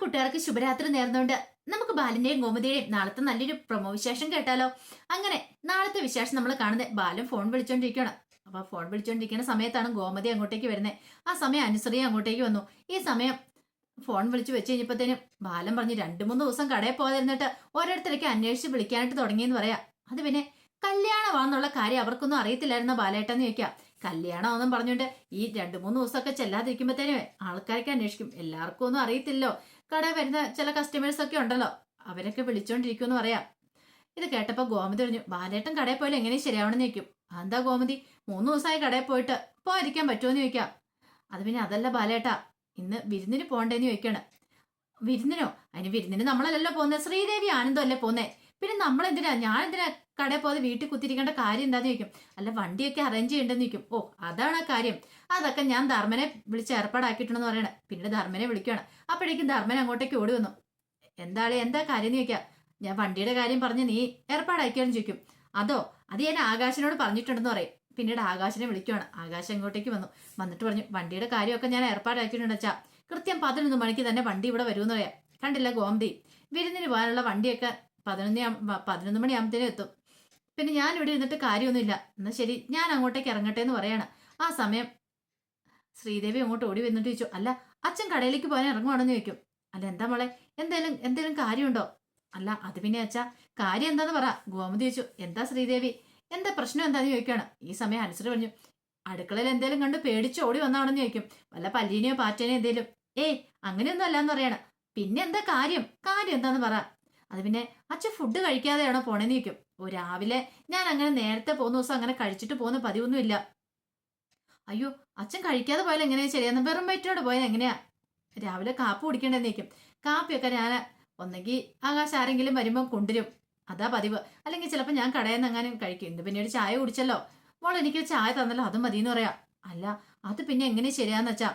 കൂട്ടുകാർക്ക് ശുഭരാത്രി നേർന്നുകൊണ്ട് നമുക്ക് ബാലിന്റെയും ഗോമതിയുടെയും നാളത്തെ നല്ലൊരു പ്രൊമോ വിശേഷം കേട്ടാലോ? അങ്ങനെ നാളത്തെ വിശേഷം നമ്മൾ കാണുന്നത് ബാലൻ ഫോൺ വിളിച്ചോണ്ടിരിക്കുകയാണ്. അപ്പൊ ഫോൺ വിളിച്ചോണ്ടിരിക്കുന്ന സമയത്താണ് ഗോമതി അങ്ങോട്ടേക്ക് വരുന്നത് ആ സമയം അനുസരിച്ച് അങ്ങോട്ടേക്ക് വന്നു. ഈ സമയം ഫോൺ വിളിച്ച് വെച്ച് കഴിഞ്ഞപ്പോഴത്തേനും ബാലൻ പറഞ്ഞു രണ്ടു മൂന്ന് ദിവസം കടയിൽ പോകാതിരുന്നിട്ട് ഓരോരുത്തരേക്ക് അന്വേഷിച്ച് വിളിക്കാനായിട്ട് തുടങ്ങിയെന്ന് പറയാം. അത് പിന്നെ കല്യാണമാണെന്നുള്ള കാര്യം അവർക്കൊന്നും അറിയത്തില്ലായിരുന്ന ബാലേട്ടെന്ന് ചോദിക്കാം. കല്യാണമാണെന്നും പറഞ്ഞുകൊണ്ട് ഈ രണ്ടു മൂന്ന് ദിവസമൊക്കെ ചെല്ലാതിരിക്കുമ്പോഴത്തേനും ആൾക്കാരൊക്കെ അന്വേഷിക്കും. എല്ലാവർക്കും ഒന്നും അറിയത്തില്ലോ കട വരുന്ന ചില കസ്റ്റമേഴ്സ് ഒക്കെ ഉണ്ടല്ലോ. അവരൊക്കെ വിളിച്ചോണ്ടിരിക്കുമെന്ന് പറയാം. ഇത് കേട്ടപ്പോ ഗോമതി പറഞ്ഞു ബാലേട്ടൻ കടയിൽ പോയാലും എങ്ങനെയും ശരിയാവണമെന്ന് ചോദിക്കും. എന്താ ഗോമതി? മൂന്ന് ദിവസമായി കടയിൽ പോയിട്ട് പോയിരിക്കാൻ പറ്റുമോന്ന് ചോദിക്കാം. അത് പിന്നെ അതല്ല ബാലേട്ട ഇന്ന് വിരുന്നിന് പോണ്ടേന്ന് ചോദിക്കാണ്. വിരുന്നിനോ? അതിന് വിരുന്നിന് നമ്മളല്ലല്ലോ പോകുന്നത്. ശ്രീദേവി ആനന്ദം അല്ലേ പോകുന്നേ നമ്മൾ എന്തിനാ ഞാൻ എന്തിനാ കടയിൽ പോകാതെ വീട്ടിൽ കുത്തിരിക്കേണ്ട കാര്യം എന്താന്ന് ചോദിക്കും. അല്ല വണ്ടിയൊക്കെ അറേഞ്ച് ചെയ്യണ്ടെന്ന് ചോദിക്കും. ഓ അതാണ് ആ കാര്യം. അതൊക്കെ ഞാൻ ധർമ്മനെ വിളിച്ച് ഏർപ്പാടാക്കിയിട്ടുണ്ടെന്ന് പറയണേ. പിന്നീട് ധർമ്മനെ വിളിക്കുകയാണ് അപ്പോഴേക്കും ധർമ്മൻ അങ്ങോട്ടേക്ക് ഓടി വന്നു. എന്താണ് എന്താ കാര്യം എന്ന് ചോദിക്കാം. ഞാൻ വണ്ടിയുടെ കാര്യം പറഞ്ഞ് നീ ഏർപ്പാടാക്കിയാലും ചോദിക്കും. അതോ അത് ഞാൻ ആകാശിനോട് പറഞ്ഞിട്ടുണ്ടെന്ന് പറയും. പിന്നീട് ആകാശിനെ വിളിക്കുവാണ്. ആകാശം ഇങ്ങോട്ടേക്ക് വന്നു. വന്നിട്ട് പറഞ്ഞു വണ്ടിയുടെ കാര്യമൊക്കെ ഞാൻ ഏർപ്പാടാക്കിയിട്ടുണ്ട് അച്ഛാ. കൃത്യം പതിനൊന്ന് മണിക്ക് തന്നെ വണ്ടി ഇവിടെ വരുമെന്ന് പറയാം. കണ്ടില്ല ഗോമതി? വിരുന്നിന് പോകാനുള്ള വണ്ടിയൊക്കെ പതിനൊന്ന് പതിനൊന്ന് മണിയാകുമ്പത്തേനും എത്തും. പിന്നെ ഞാൻ ഇവിടെ ഇരുന്നിട്ട് കാര്യമൊന്നുമില്ല. എന്നാ ശരി ഞാൻ അങ്ങോട്ടേക്ക് ഇറങ്ങട്ടെ എന്ന് പറയാണ്. ആ സമയം ശ്രീദേവി അങ്ങോട്ട് ഓടി വന്നിട്ട് ചോദിച്ചു അല്ല അച്ഛൻ കടയിലേക്ക് പോകാൻ ഇറങ്ങുവാണെന്ന് ചോദിക്കും. അല്ല എന്താ മോളെ? എന്തേലും എന്തേലും കാര്യമുണ്ടോ? അല്ല അത് പിന്നെ അച്ഛാ കാര്യം എന്താന്ന് പറ. ഗോമതി ചോദിച്ചു എന്താ ശ്രീദേവി? എന്താ പ്രശ്നം എന്താന്ന് ചോദിക്കുകയാണ് ഈ സമയം അനുസരിച്ച് പറഞ്ഞു അടുക്കളയിൽ എന്തേലും കണ്ട് പേടിച്ച് ഓടി വന്നാണെന്ന് ചോദിക്കും. വല്ല പല്ലീനെയോ പാറ്റേനെയോ എന്തേലും. ഏയ് അങ്ങനെയൊന്നും അല്ലാന്ന് പറയണം. പിന്നെ എന്താ കാര്യം? കാര്യം എന്താന്ന് പറ. അത് പിന്നെ അച്ഛൻ ഫുഡ് കഴിക്കാതെയാണോ പോണേന്ന് ചോദിക്കും. ഓ രാവിലെ ഞാൻ അങ്ങനെ നേരത്തെ പോകുന്ന ദിവസം അങ്ങനെ കഴിച്ചിട്ട് പോകുന്ന പതിവൊന്നുമില്ല അയ്യോ അച്ഛൻ കഴിക്കാതെ പോയാൽ എങ്ങനെയാ ശരിയാന്ന്? വെറും വയറ്റോടെ പോയാൽ എങ്ങനെയാ? രാവിലെ കാപ്പി കുടിക്കേണ്ടെന്ന് ചോദിക്കും. കാപ്പിയൊക്കെ ഞാൻ ഒന്നെങ്കിൽ ആകാശം ആരെങ്കിലും വരുമ്പോൾ കൊണ്ടുവരും. അതാ പതിവ്. അല്ലെങ്കിൽ ചിലപ്പോൾ ഞാൻ കടയിൽ നിന്ന് അങ്ങനെ കഴിക്കും. ഇന്ന് പിന്നീട് ചായ കുടിച്ചല്ലോ. മോൾ എനിക്ക് ചായ തന്നല്ലോ. അത് മതി എന്ന് പറയാം. അല്ല അത് പിന്നെ എങ്ങനെ ശരിയാന്ന് വെച്ചാ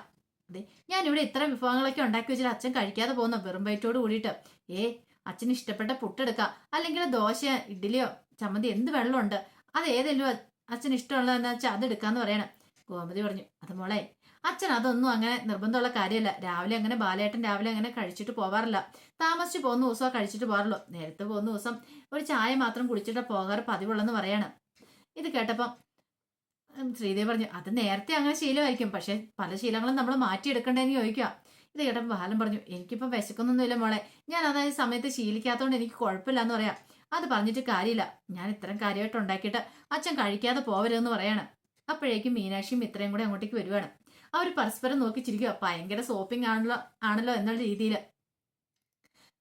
അതെ ഞാൻ ഇവിടെ ഇത്ര വിഭവങ്ങളൊക്കെ ഉണ്ടാക്കി വെച്ചിട്ട് അച്ഛൻ കഴിക്കാതെ പോകുന്ന വെറും വയറ്റോട് കൂടിയിട്ട്. ഏ അച്ഛന് ഇഷ്ടപ്പെട്ട പുട്ടെടുക്കുക അല്ലെങ്കിൽ ദോശ ഇഡ്ഡലിയോ ചമ്മന്തി എന്ത് വെള്ളമുണ്ട് അത് ഏതെങ്കിലും അച്ഛന് ഇഷ്ടമുള്ളതെന്ന് വെച്ചാൽ അത് എടുക്കാന്ന് പറയണം. ഗോമതി പറഞ്ഞു അത് മോളെ അച്ഛൻ അതൊന്നും അങ്ങനെ നിർബന്ധമുള്ള കാര്യമല്ല. രാവിലെ അങ്ങനെ ബാലേട്ടൻ രാവിലെ അങ്ങനെ കഴിച്ചിട്ട് പോവാറില്ല. താമസിച്ച് പോകുന്ന ദിവസമാണ് കഴിച്ചിട്ട് പോകാറുള്ളൂ നേരത്തെ പോകുന്ന ദിവസം ഒരു ചായ മാത്രം കുടിച്ചിട്ട് പോകാറ് പതിവുള്ളെന്ന് പറയാണ്. ഇത് കേട്ടപ്പം ശ്രീദേവി പറഞ്ഞു അത് നേരത്തെ അങ്ങനെ ശീലമായിരിക്കും. പക്ഷെ പല ശീലങ്ങളും നമ്മൾ മാറ്റിയെടുക്കണ്ടേന്ന് ചോദിക്കുക ഇത് കേട്ടപ്പോൾ ബാലൻ പറഞ്ഞു എനിക്കിപ്പം വിശക്കുന്നൊന്നുമില്ല മോളെ. ഞാൻ അതായത് സമയത്ത് ശീലിക്കാത്തതുകൊണ്ട് എനിക്ക് കുഴപ്പമില്ല എന്ന് പറയാം. അത് പറഞ്ഞിട്ട് കാര്യമില്ല. ഞാൻ ഇത്തരം കാര്യമായിട്ട് ഉണ്ടാക്കിയിട്ട് അച്ഛൻ കഴിക്കാതെ പോവരുതെന്ന് പറയാണ്. അപ്പോഴേക്കും മീനാക്ഷിയും ഇത്രയും കൂടെ അങ്ങോട്ടേക്ക് വരുവാണ്. അവർ പരസ്പരം നോക്കി ചിരിക്കുക. ഭയങ്കര സോപ്പിംഗ് ആണല്ലോ ആണല്ലോ എന്നുള്ള രീതിയിൽ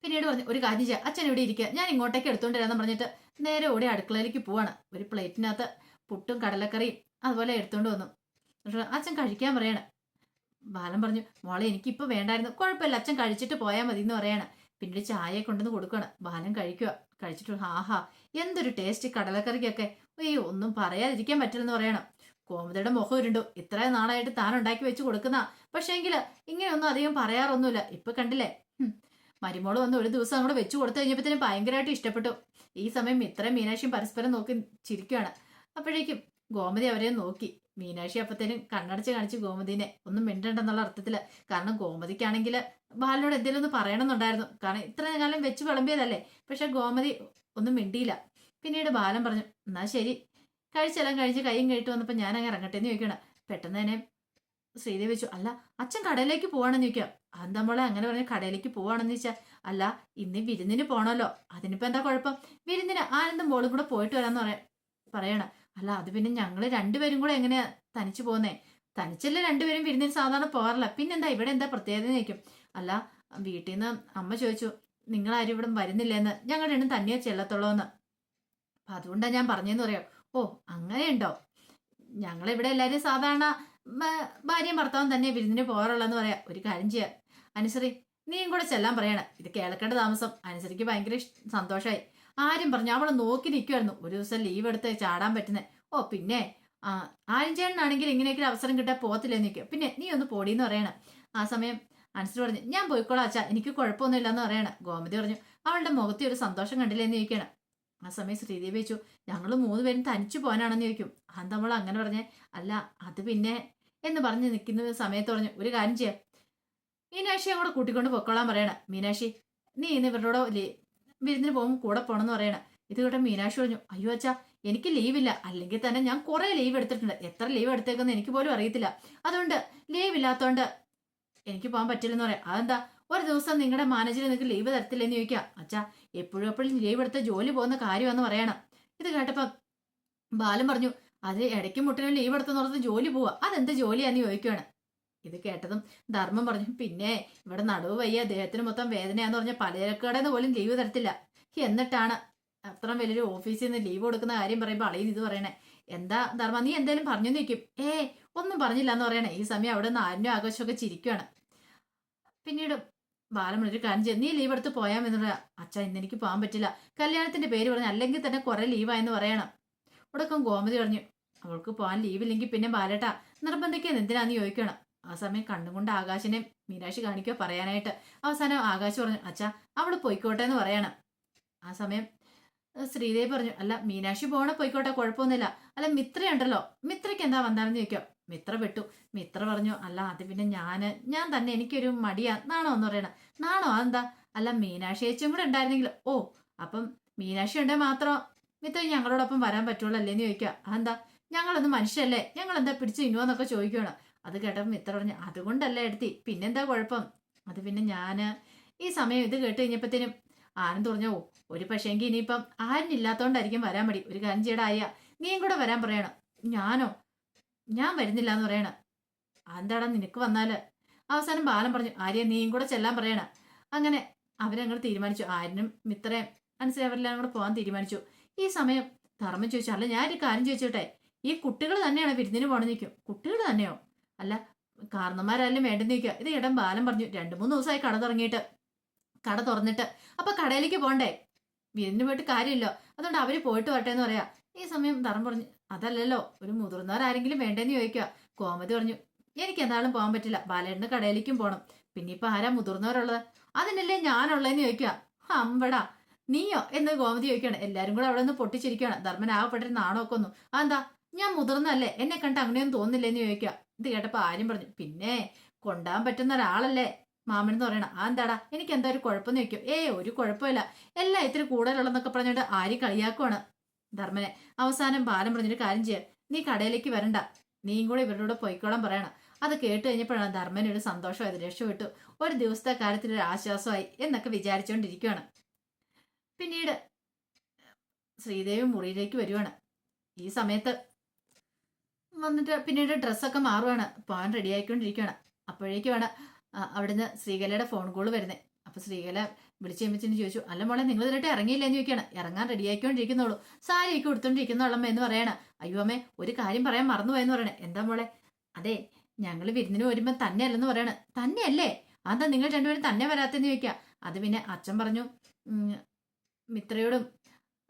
പിന്നീട് പറഞ്ഞു ഒരു കാര്യം ചെയ്യാം. അച്ഛൻ ഇവിടെ ഇരിക്കുക ഞാൻ ഇങ്ങോട്ടേക്ക് എടുത്തോണ്ട് വരാമെന്ന് പറഞ്ഞിട്ട് നേരെ ഓടി അടുക്കളയിലേക്ക് പോവാണ്. ഒരു പ്ലേറ്റിനകത്ത് പുട്ടും കടലക്കറിയും അതുപോലെ എടുത്തോണ്ട് വന്നു. അച്ഛൻ കഴിക്കാൻ പറയാണ് ബാലൻ പറഞ്ഞു മോളെ എനിക്കിപ്പോൾ വേണ്ടായിരുന്നു. കുഴപ്പമില്ല അച്ഛൻ കഴിച്ചിട്ട് പോയാൽ മതി എന്ന് പറയാണ്. പിന്നീട് ചായ കൊണ്ടുവന്ന് കൊടുക്കുകയാണ് ബാലൻ കഴിക്കുക കഴിച്ചിട്ട് ആഹാ എന്തൊരു ടേസ്റ്റ് കടലക്കറിക്കൊക്കെ. അയ്യോ ഒന്നും പറയാതിരിക്കാൻ പറ്റില്ലെന്ന് പറയണം. കോമതയുടെ മുഖം ഉരുണ്ടു ഇത്രയും നാളായിട്ട് താൻ ഉണ്ടാക്കി വെച്ച് കൊടുക്കുന്ന. പക്ഷേങ്കിൽ ഇങ്ങനെയൊന്നും അധികം പറയാറൊന്നുമില്ല. ഇപ്പൊ കണ്ടില്ലേ. മരുമോൾ വന്ന് ഒരു ദിവസം നമ്മൾ വെച്ച് കൊടുത്തു കഴിഞ്ഞപ്പോഴത്തേനും ഭയങ്കരമായിട്ട് ഇഷ്ടപ്പെട്ടു. ഈ സമയം ഇത്രയും മീനാക്ഷിയും പരസ്പരം നോക്കി ചിരിക്കുകയാണ് അപ്പോഴേക്കും ഗോമതി അവരെ നോക്കി. മീനാക്ഷി അപ്പത്തേനും കണ്ണടച്ച് കാണിച്ച് ഗോമതിനെ ഒന്നും മിണ്ടണ്ടെന്നുള്ള അർത്ഥത്തിൽ. കാരണം ഗോമതിക്കാണെങ്കിൽ ബാലിനോട് എന്തെങ്കിലും ഒന്ന് പറയണമെന്നുണ്ടായിരുന്നു. കാരണം ഇത്ര കാലം വെച്ച് വിളമ്പിയതല്ലേ. പക്ഷെ ഗോമതി ഒന്നും മിണ്ടിയില്ല. പിന്നീട് ബാലൻ പറഞ്ഞു എന്നാ ശരി. കഴിച്ചെല്ലാം കഴിച്ച് കൈയും കഴിട്ട് വന്നപ്പോൾ ഞാൻ അങ്ങ് ഇറങ്ങട്ടെ എന്ന് ചോദിക്കണം പെട്ടെന്ന് തന്നെ ശ്രീദേവി വെച്ചു അല്ല അച്ഛൻ കടയിലേക്ക് പോവാണെന്ന് ചോദിക്കാം എന്താ മോളെ അങ്ങനെ പറഞ്ഞ കടയിലേക്ക് പോവാണെന്ന് ചോദിച്ചാൽ അല്ല ഇന്ന് വിരുന്നിന് പോണല്ലോ അതിനിപ്പോ എന്താ കുഴപ്പം? വിരുന്നിന് ആനന്ദം മോളും കൂടെ പോയിട്ട് വരാമെന്ന് പറയാ പറയണ. അല്ല അത് പിന്നെ ഞങ്ങൾ രണ്ടുപേരും കൂടെ എങ്ങനെയാ തനിച്ചു പോകുന്നേ തനിച്ചല്ലേ രണ്ടുപേരും വിരുന്നിന് സാധാരണ പോകാറില്ല. പിന്നെന്താ ഇവിടെ എന്താ പ്രത്യേകത നിൽക്കും അല്ല വീട്ടിൽ നിന്ന് അമ്മ ചോദിച്ചു നിങ്ങളാരും ഇവിടെ വരുന്നില്ലെന്ന്. ഞങ്ങൾ രണ്ടും തന്നെയോ ചെല്ലത്തുള്ളൂന്ന്. അപ്പൊ അതുകൊണ്ടാണ് ഞാൻ പറഞ്ഞെന്ന് പറയാം ഓ അങ്ങനെയുണ്ടോ? ഞങ്ങളിവിടെ എല്ലാവരും സാധാരണ ഭാര്യയും ഭർത്താവും തന്നെ വിരുന്നിന് പോകാറുള്ളതെന്ന് പറയാം. ഒരു കാര്യം ചെയ്യാം. അനുസരി നീയും കൂടെ ചെല്ലാൻ പറയണം. ഇത് കേൾക്കേണ്ട താമസം. അനുസരിക്ക് ഭയങ്കര സന്തോഷമായി ആരും പറഞ്ഞു അവളെ നോക്കി നിൽക്കുമായിരുന്നു ഒരു ദിവസം ലീവ് എടുത്ത് ചാടാൻ പറ്റുന്നേ. ഓ പിന്നെ ആ ആരും ചേട്ടനാണെങ്കിൽ ഇങ്ങനെയൊക്കെ അവസരം കിട്ടാൻ പോകത്തില്ലേ? നിൽക്കും പിന്നെ നീ ഒന്ന് പൊടിയെന്ന് പറയണം. ആ സമയം അനുസരിച്ച് പറഞ്ഞു ഞാൻ പോയിക്കോളാം അച്ഛാ എനിക്ക് കുഴപ്പമൊന്നുമില്ല എന്ന് പറയണം. ഗോമതി പറഞ്ഞു അവളുടെ മുഖത്തെ ഒരു സന്തോഷം കണ്ടില്ലേന്ന് ചോദിക്കണം. ആ സമയം ശ്രീദേവി വെച്ചു ഞങ്ങൾ മൂന്ന് പേരും തനിച്ചു പോകാനാണെന്ന് ചോദിക്കും. അത് നമ്മൾ അങ്ങനെ പറഞ്ഞേ? അല്ല അത് പിന്നെ എന്ന് പറഞ്ഞ് നിൽക്കുന്ന സമയത്ത് പറഞ്ഞു ഒരു കാര്യം ചെയ്യാം. മീനാക്ഷിയെ അങ്ങോട്ട് കൂട്ടിക്കൊണ്ട് പൊക്കോളാൻ പറയണം. മീനാക്ഷി നീ ഇന്ന് ഇവരോട് വിരുന്നിന് പോകും കൂടെ പോണെന്ന് പറയണ. ഇത് കേട്ട മീനാക്ഷി പറഞ്ഞു അയ്യോ അച്ഛാ എനിക്ക് ലീവില്ല അല്ലെങ്കിൽ തന്നെ ഞാൻ കുറെ ലീവ് എടുത്തിട്ടുണ്ട്. എത്ര ലീവ് എടുത്തേക്കെന്ന് എനിക്ക് പോലും അറിയത്തില്ല. അതുകൊണ്ട് ലീവ് ഇല്ലാത്തതുകൊണ്ട് എനിക്ക് പോകാൻ പറ്റില്ലെന്ന് പറയാം. അതെന്താ? ഒരു ദിവസം നിങ്ങളുടെ മാനേജർ നിങ്ങൾക്ക് ലീവ് തരത്തില്ലെന്ന് ചോദിക്കാം. അച്ഛാ എപ്പോഴും എപ്പോഴും ലീവ് എടുത്ത ജോലി പോകുന്ന കാര്യമെന്ന് പറയണം. ഇത് കേട്ടപ്പോ ബാലൻ പറഞ്ഞു അത് ഇടയ്ക്ക് മുട്ടിനും ലീവ് എടുത്തെന്ന് പറഞ്ഞത് ജോലി പോവാ. അതെന്ത് ജോലിയാന്ന് ചോദിക്കുകയാണ് ഇത് കേട്ടതും ധർമ്മം പറഞ്ഞു പിന്നെ ഇവിടെ നടുവ് വയ്യ അദ്ദേഹത്തിന് മൊത്തം വേദനയാന്ന് പറഞ്ഞ പലചരക്കടയിൽ പോലും ലീവ് തരത്തില്ല. എന്നിട്ടാണ് അത്ര വലിയൊരു ഓഫീസിൽ നിന്ന് ലീവ് കൊടുക്കുന്ന കാര്യം പറയുമ്പോൾ അളിയൻ ഇത് പറയണേ എന്താ ധർമ്മ നീ എന്തായാലും പറഞ്ഞു നിൽക്കും ഏ ഒന്നും പറഞ്ഞില്ല എന്ന് പറയണേ ഈ സമയം അവിടെ നിന്ന് ആരും ആഘോഷമൊക്കെ ചിരിക്കുകയാണ് പിന്നീട് ബാലൻ ഒരു കാര്യം ചെയ്തു നീ ലീവ് എടുത്ത് പോയാൽ എന്നുള്ള അച്ഛാ ഇന്ന് എനിക്ക് പോകാൻ പറ്റില്ല. കല്യാണത്തിന്റെ പേര് പറഞ്ഞു അല്ലെങ്കിൽ തന്നെ കുറെ ലീവായെന്ന് പറയണം. ഉടക്കം ഗോമതി പറഞ്ഞു അവൾക്ക് പോകാൻ ലീവില്ലെങ്കിൽ പിന്നെ ബാലേട്ടാ നിർബന്ധിക്കാൻ എന്തിനാന്ന് ചോദിക്കണം. ആ സമയം കണ്ണുകൊണ്ട് ആകാശിനെ മീനാക്ഷി കാണിക്കുക പറയാനായിട്ട്. അവസാനം ആകാശ് പറഞ്ഞു അച്ഛാ അവൾ പോയിക്കോട്ടെ എന്ന് പറയണം. ആ സമയം ശ്രീദേവി പറഞ്ഞു അല്ല മീനാക്ഷി പോണ പോയിക്കോട്ടെ കുഴപ്പമൊന്നുമില്ല. അല്ല മിത്രയുണ്ടല്ലോ. മിത്രയ്ക്ക് എന്താ വന്നാലെന്ന് ചോദിക്കാം. മിത്ര വിട്ടു. മിത്ര പറഞ്ഞു അല്ല അത് പിന്നെ ഞാൻ ഞാൻ തന്നെ എനിക്കൊരു മടിയാ. നാണോ? എന്ന് പറയണം. നാണോ? അതെന്താ? അല്ല മീനാക്ഷി ചേച്ചിയും കൂടെ ഉണ്ടായിരുന്നെങ്കിൽ. ഓ അപ്പം മീനാക്ഷി ഉണ്ടെങ്കിൽ മാത്രം മിത്ര ഞങ്ങളോടൊപ്പം വരാൻ പറ്റുള്ളൂ അല്ലേന്ന് ചോദിക്കുക. അതെന്താ? ഞങ്ങളൊന്ന് മനുഷ്യല്ലേ ഞങ്ങൾ എന്താ പിടിച്ചു തിന്നുവെന്നൊക്കെ ചോദിക്കണം അത് കേട്ടപ്പം മിത്ര പറഞ്ഞു അതുകൊണ്ടല്ലേ എടുത്തി? പിന്നെന്താ കുഴപ്പം? അത് പിന്നെ ഞാൻ ഈ സമയം ഇത് കേട്ട് കഴിഞ്ഞപ്പോഴത്തേനും ആനന്ദ് പറഞ്ഞു ഓ ഒരു പക്ഷേങ്കിൽ ഇനിയിപ്പം ആരിനില്ലാത്തോണ്ടായിരിക്കും വരാൻ മടി. ഒരു കാര്യം ചെയ്യടാ നീയും കൂടെ വരാൻ പറയണം. ഞാനോ? ഞാൻ വരുന്നില്ല എന്ന് പറയണം. എന്താടാ നിനക്ക് വന്നാൽ അവസാനം ബാലൻ പറഞ്ഞു ആര്യ നീയും കൂടെ ചെല്ലാൻ പറയണം. അങ്ങനെ അവരങ്ങൾ തീരുമാനിച്ചു. ആര്യനും മിത്രയും മനസ്സിലായി അവരെല്ലാം കൂടെ പോകാൻ തീരുമാനിച്ചു. ഈ സമയം ധർമ്മം ചോദിച്ചു അല്ല ഞാൻ ഒരു കാര്യം ചോദിച്ചോട്ടെ? ഈ കുട്ടികൾ തന്നെയാണ് വിരുന്നിന് പോകണം നിൽക്കും കുട്ടികൾ തന്നെയോ? അല്ല കാരണന്മാരായാലും വേണ്ടെന്ന് നിൽക്കുക ഇത് ഇടം ബാലൻ പറഞ്ഞു രണ്ടു മൂന്ന് ദിവസമായി കട തുടങ്ങിയിട്ട് കട തുറന്നിട്ട്. അപ്പൊ കടയിലേക്ക് പോണ്ടേ? വിരുന്നിന് പോയിട്ട് കാര്യമില്ല. അതുകൊണ്ട് അവർ പോയിട്ട് വരട്ടെ എന്ന് പറയാ. ഈ സമയം ധർമ്മം പറഞ്ഞു അതല്ലല്ലോ ഒരു മുതിർന്നവരാരെങ്കിലും വേണ്ടെന്ന് ചോദിക്കുക. കോമതി പറഞ്ഞു എനിക്ക് എന്തായാലും പോകാൻ പറ്റില്ല. ബാലേട്ടന് കടയിലേക്കും പോകണം പിന്നെ ഇപ്പൊ ആരാ മുതിർന്നവരുള്ളത്? അതിനല്ലേ ഞാനുള്ളതെന്ന് ചോദിക്കുക. അമ്പടാ നീയോ? എന്ന് ഗോമതി ചോദിക്കുകയാണ്. എല്ലാരും കൂടെ അവിടെ നിന്ന് പൊട്ടിച്ചിരിക്കുകയാണ്. ധർമ്മൻ ആകപ്പെട്ടൊരു നാണമൊക്കെ ഒന്നു അതെന്താ? ഞാൻ മുതിർന്നല്ലേ എന്നെ കണ്ട് അങ്ങനെയൊന്നും തോന്നില്ലെന്ന് ചോദിക്കുക. ഇത് കേട്ടപ്പോ ആര്യം പറഞ്ഞു പിന്നെ കൊണ്ടാൻ പറ്റുന്ന ഒരാളല്ലേ? മാമൻ എന്ന് പറയണം ആ എന്താടാ എനിക്ക് എന്താ ഒരു കുഴപ്പം ചോദിക്കും. ഏ ഒരു കുഴപ്പമില്ല എല്ലാം ഇത്തിരി കൂടുതലുള്ളതെന്നൊക്കെ പറഞ്ഞിട്ട് ആരി കളിയാക്കുവാണ്. ധർമ്മനെ അവസാനം ബാലം പറഞ്ഞൊരു കാര്യം ചെയ്യാം നീ കടയിലേക്ക് വരണ്ട നീയും കൂടെ ഇവരുടെ കൂടെ പൊയ്ക്കോളാൻ പറയണം. അത് കേട്ട് കഴിഞ്ഞപ്പോഴാണ് ധർമ്മന് ഒരു സന്തോഷമായത് രക്ഷപ്പെട്ടു. ഒരു ദിവസത്തെ കാര്യത്തിൽ ഒരു ആശ്വാസമായി എന്നൊക്കെ വിചാരിച്ചുകൊണ്ടിരിക്കുകയാണ് പിന്നീട് ശ്രീദേവി മുറിയിലേക്ക് വരുവാണ്. ഈ സമയത്ത് വന്നിട്ട് പിന്നീട് ഡ്രസ്സൊക്കെ മാറുവാണ്. പോകാൻ റെഡി ആയിക്കൊണ്ടിരിക്കുകയാണ് അപ്പോഴേക്കുമാണ് അവിടുന്ന് ശ്രീകലയുടെ ഫോൺ കോൾ വരുന്നത് അപ്പൊ ശ്രീകല വിളിച്ചു കഴിയുമ്പത്തിന് ചോദിച്ചു അല്ല മോളെ നിങ്ങൾ ഇതിലിട്ട് ഇറങ്ങിയില്ലെന്ന് ചോദിക്കുകയാണ്. ഇറങ്ങാൻ റെഡി ആയിക്കൊണ്ടിരിക്കുന്നുള്ളൂ. സാരിയൊക്കെ കൊടുത്തോണ്ടിരിക്കുന്നുള്ളമ്മ എന്ന് പറയണ. അയ്യോ അമ്മേ ഒരു കാര്യം പറയാൻ മറന്നുപോയെന്ന് പറയണേ. എന്താ മോളെ? അതെ ഞങ്ങൾ വിരുന്നിന് വരുമ്പോൾ തന്നെ അല്ലെന്ന് പറയണ. തന്നെയല്ലേ? അതാ നിങ്ങൾ രണ്ടുപേരും തന്നെ വരാത്തെന്ന് ചോദിക്കുക അത് പിന്നെ അച്ഛൻ പറഞ്ഞു മിത്രയോടും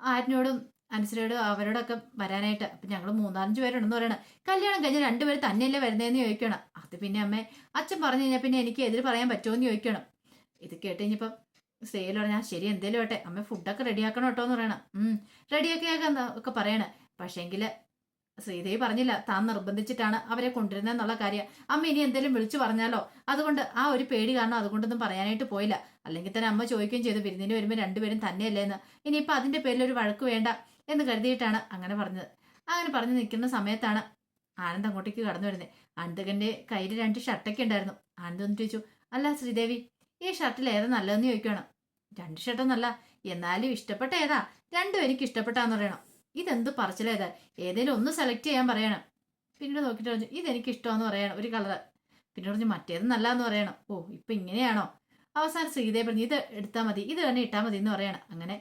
ആരിനോടും അനുസരയോടും അവരോടൊക്കെ വരാനായിട്ട്. അപ്പൊ ഞങ്ങൾ മൂന്നാലഞ്ച് പേരുണ്ടെന്ന് പറയണം. കല്യാണം കഴിഞ്ഞ് രണ്ടുപേർ തന്നെയല്ലേ വരുന്നതെന്ന് ചോദിക്കണം. അത് പിന്നെ അമ്മേ അച്ഛൻ പറഞ്ഞു കഴിഞ്ഞാൽ പിന്നെ എനിക്ക് എതിര് പറയാൻ പറ്റുമോ എന്ന് ചോദിക്കണം. ഇത് കേട്ട് കഴിഞ്ഞപ്പം സെയിൽ പറഞ്ഞാൽ ശരി എന്തേലും ആട്ടെ അമ്മ ഫുഡൊക്കെ റെഡിയാക്കണം കേട്ടോ എന്ന് പറയണം. റെഡിയാക്കിയാക്കാൻ ഒക്കെ പറയണ. പക്ഷേങ്കിൽ ശ്രീദേവി പറഞ്ഞില്ല. താൻ നിർബന്ധിച്ചിട്ടാണ് അവരെ കൊണ്ടുവരുന്നതെന്നുള്ള കാര്യം. അമ്മ ഇനി എന്തെങ്കിലും വിളിച്ചു പറഞ്ഞാലോ? അതുകൊണ്ട് ആ ഒരു പേടി കാരണം അതുകൊണ്ടൊന്നും പറയാനായിട്ട് പോയില്ല. അല്ലെങ്കിൽ തന്നെ അമ്മ ചോദിക്കുകയും ചെയ്തു. വിരുന്നിന് വരുമ്പോൾ രണ്ടുപേരും തന്നെയല്ലേ എന്ന് ഇനിയിപ്പോൾ അതിന്റെ പേരിൽ ഒരു വഴക്ക് വേണ്ട. എന്ന് കരുതിയിട്ടാണ് അങ്ങനെ പറഞ്ഞത്. അങ്ങനെ പറഞ്ഞു നിൽക്കുന്ന സമയത്താണ് ആനന്ദ് അങ്ങോട്ടേക്ക് കടന്നു വരുന്നത് ആനന്ദകന്റെ കയ്യിൽ രണ്ട് ഷർട്ടൊക്കെ ഉണ്ടായിരുന്നു. ആനന്ദ് ഒന്ന് ചോദിച്ചു അല്ല ശ്രീദേവി ഈ ഷർട്ടിൽ ഏതാ നല്ലതെന്ന് ചോദിക്കണം രണ്ട് ഷർട്ടൊന്നല്ല എന്നാലും ഇഷ്ടപ്പെട്ട ഏതാ? രണ്ടും എനിക്ക് ഇഷ്ടപ്പെട്ടാന്ന് പറയണം. ഇതെന്ത് പറച്ചിലേതാ ഏതെങ്കിലും ഒന്ന് സെലക്ട് ചെയ്യാൻ പറയണം. പിന്നീട് നോക്കിയിട്ട് പറഞ്ഞു ഇതെനിക്ക് ഇഷ്ടമാന്ന് പറയണം ഒരു കളർ പിന്നെ പറഞ്ഞു മറ്റേത് നല്ലതെന്ന് പറയണം. ഓ ഇപ്പൊ ഇങ്ങനെയാണോ? അവസാനം ശ്രീദേവി പറഞ്ഞു ഇത് എടുത്താൽ മതി ഇത് തന്നെ ഇട്ടാൽ മതി എന്ന് പറയണം. അങ്ങനെ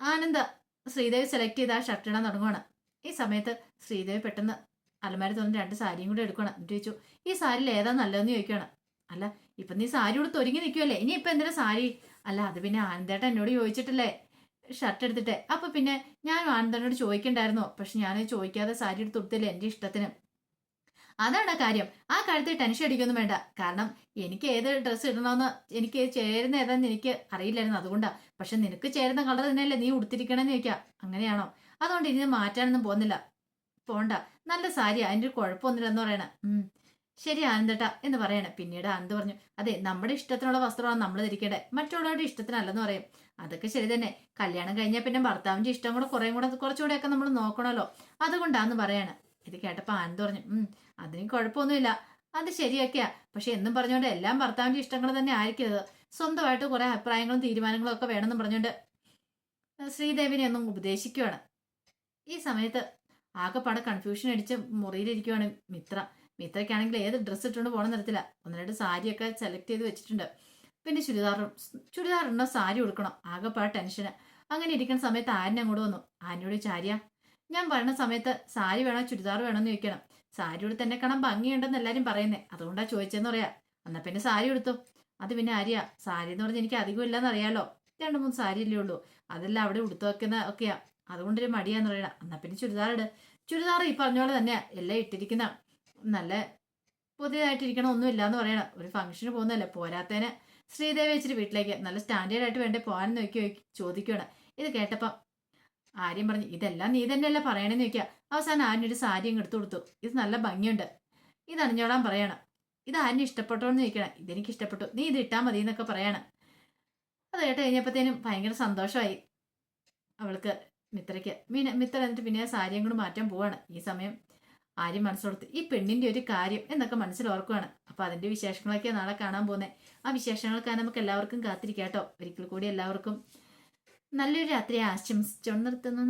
ആനന്ദ ശ്രീദേവി സെലക്ട് ചെയ്ത് ആ ഷർട്ട് ഇടാൻ തുടങ്ങുവാണ്. ഈ സമയത്ത് ശ്രീദേവി പെട്ടെന്ന് അലമാരി തുറന്ന് രണ്ട് സാരിയും കൂടെ എടുക്കണം എന്നിട്ട് ചോദിച്ചു ഈ സാരിയിൽ ഏതാ നല്ലതെന്ന് ചോദിക്കുകയാണ് അല്ല ഇപ്പം നീ സാരി കൊടുത്ത് ഒരുങ്ങി നിൽക്കുമല്ലേ ഇനി ഇപ്പം എന്തിനാ സാരി അല്ല അത് പിന്നെ ആനന്ദേട്ടൻ എന്നോട് ചോദിച്ചിട്ടില്ലേ ഷർട്ട് എടുത്തിട്ട്. അപ്പം പിന്നെ ഞാൻ ആനന്ദനോട് ചോദിക്കണ്ടായിരുന്നോ. പക്ഷെ ഞാൻ ചോദിക്കാതെ സാരി എടുത്ത് കൊടുത്തില്ലേ എന്റെ ഇഷ്ടത്തിന്. അതാണ് കാര്യം. ആ കാര്യത്തിൽ ടെൻഷൻ അടിക്കൊന്നും വേണ്ട. കാരണം എനിക്ക് ഏത് ഡ്രസ്സ് ഇടണമെന്ന് എനിക്ക് ചേരുന്ന ഏതാന്ന് എനിക്ക് അറിയില്ലായിരുന്നു അതുകൊണ്ടാണ് പക്ഷെ നിനക്ക് ചേരുന്ന കളർ തന്നെയല്ലേ നീ ഉടുത്തിരിക്കണമെന്ന് ചോദിക്കാം. അങ്ങനെയാണോ? അതുകൊണ്ട് ഇനി മാറ്റാനൊന്നും പോകുന്നില്ല. പോണ്ട. നല്ല സാരി അതിന്റെ ഒരു കുഴപ്പമൊന്നുമില്ലെന്ന് പറയണ. ഉം. ശരി ആനന്ദേട്ടാ എന്ന് പറയണ. പിന്നീട് ആനന്ദ് പറഞ്ഞു അതെ നമ്മുടെ ഇഷ്ടത്തിനുള്ള വസ്ത്രമാണ് നമ്മൾ ധരിക്കേണ്ടത് മറ്റുള്ളവരുടെ ഇഷ്ടത്തിനല്ലെന്ന് പറയും. അതൊക്കെ ശരി തന്നെ. കല്യാണം കഴിഞ്ഞാൽ പിന്നെ ഭർത്താവിന്റെ ഇഷ്ടം കൂടെ കുറേ കൂടെ കുറച്ചുകൂടെയൊക്കെ നമ്മൾ നോക്കണമല്ലോ. അതുകൊണ്ടാന്ന് പറയാണ്. ഇത് കേട്ടപ്പോൾ ആനന്ദ് പറഞ്ഞു ഉം അതിന് കുഴപ്പമൊന്നുമില്ല. അത് ശരിയൊക്കെയാ. പക്ഷെ എന്നും പറഞ്ഞുകൊണ്ട് എല്ലാം ഭർത്താവിന്റെ ഇഷ്ടങ്ങൾ തന്നെ ആയിരിക്കരുത് സ്വന്തമായിട്ട് കുറെ അഭിപ്രായങ്ങളും തീരുമാനങ്ങളും ഒക്കെ വേണമെന്ന് പറഞ്ഞുകൊണ്ട് ശ്രീദേവിനെ ഒന്നും ഉപദേശിക്കുവാണ്. ഈ സമയത്ത് ആകെപ്പാടെ കൺഫ്യൂഷൻ അടിച്ച് മുറിയിലിരിക്കുവാണ് മിത്ര. മിത്രയ്ക്കാണെങ്കിൽ ഏത് ഡ്രസ്സ് ഇട്ടുകൊണ്ട് പോകണം നിരത്തില്ല ഒന്ന് രണ്ട് സാരിയൊക്കെ സെലക്ട് ചെയ്ത് വെച്ചിട്ടുണ്ട്. പിന്നെ ചുരിദാറും ചുരിദാർ ഇടണോ സാരി ഉടുക്കണം. ആകെപ്പാടെ ടെൻഷന് അങ്ങനെ ഇരിക്കുന്ന സമയത്ത് ആന അങ്ങോട്ട് വന്നു. ആര്യനോട് ചാരിയ. ഞാൻ പറയുന്ന സമയത്ത് സാരി വേണോ ചുരിദാർ വേണോ എന്ന് ചോദിക്കണം. സാരി ഉടുത്ത് എന്നെ കാണാൻ ഭംഗിയുണ്ടെന്ന് എല്ലാവരും പറയുന്നേ. അതുകൊണ്ടാ ചോദിച്ചതെന്ന് പറയാ. എന്നാ പിന്നെ സാരി എടുത്തു അത് പിന്നെ ആര്യ? സാരി എന്ന് പറഞ്ഞാൽ എനിക്ക് അധികം ഇല്ലെന്ന് അറിയാലോ. രണ്ട് മൂന്ന് സാരി അല്ലേ ഉള്ളൂ. അതെല്ലാം അവിടെ ഉടുത്തു വെക്കുന്ന ഒക്കെയാ. അതുകൊണ്ടൊരു മടിയാന്ന് പറയണം. എന്നാ പിന്നെ ചുരിദാർ ഇട്. ചുരിദാർ ഈ പറഞ്ഞ പോലെ തന്നെയാ. എല്ലാം ഇട്ടിരിക്കുന്ന നല്ല പുതിയതായിട്ടിരിക്കണം ഒന്നും ഇല്ലാന്ന് പറയണം. ഒരു ഫംഗ്ഷന് പോകുന്നതല്ലേ. പോരാത്തേന് ശ്രീദേവി വെച്ചിട്ട് വീട്ടിലേക്ക് നല്ല സ്റ്റാൻഡേർഡ് ആയിട്ട് വേണ്ടേ പോകാൻ നോക്കി ചോദിക്കുകയാണ് ഇത് കേട്ടപ്പം ആര്യം പറഞ്ഞു ഇതെല്ലാം നീ തന്നെയല്ലേ പറയണെന്ന് ചോദിക്കുക അവസാനം ആര്യന് ഒരു സാരി അങ്ങ് എടുത്തു കൊടുത്തു. ഇത് നല്ല ഭംഗിയുണ്ട്. ഇത് അണിഞ്ഞോളാൻ പറയണം. ഇത് ആര്യന് ഇഷ്ടപ്പെട്ടോന്ന് ചോദിക്കണം. ഇതെനിക്ക് ഇഷ്ടപ്പെട്ടു. നീ ഇത് ഇട്ടാൽ മതി എന്നൊക്കെ പറയണം. അത് കേട്ട് കഴിഞ്ഞപ്പോഴത്തേനും ഭയങ്കര സന്തോഷമായി അവൾക്ക് മിത്രയ്ക്ക്. മീന മിത്ര എന്നിട്ട് പിന്നെ സാരിയും കൂടെ മാറ്റാൻ പോവാണ്. ഈ സമയം ആര്യം മനസ്സിലോർത്ത് ഈ പെണ്ണിന്റെ ഒരു കാര്യം എന്നൊക്കെ മനസ്സിൽ ഓർക്കുവാണ്. അപ്പൊ അതിന്റെ വിശേഷങ്ങളൊക്കെ നാളെ കാണാൻ പോകുന്നത് ആ വിശേഷങ്ങൾക്കാണ് നമുക്ക് എല്ലാവർക്കും കാത്തിരിക്കാട്ടോ. ഒരിക്കൽ കൂടി എല്ലാവർക്കും നല്ലൊരു രാത്രി ആശംസിച്ചോണ്ട് നിർത്തുന്നു.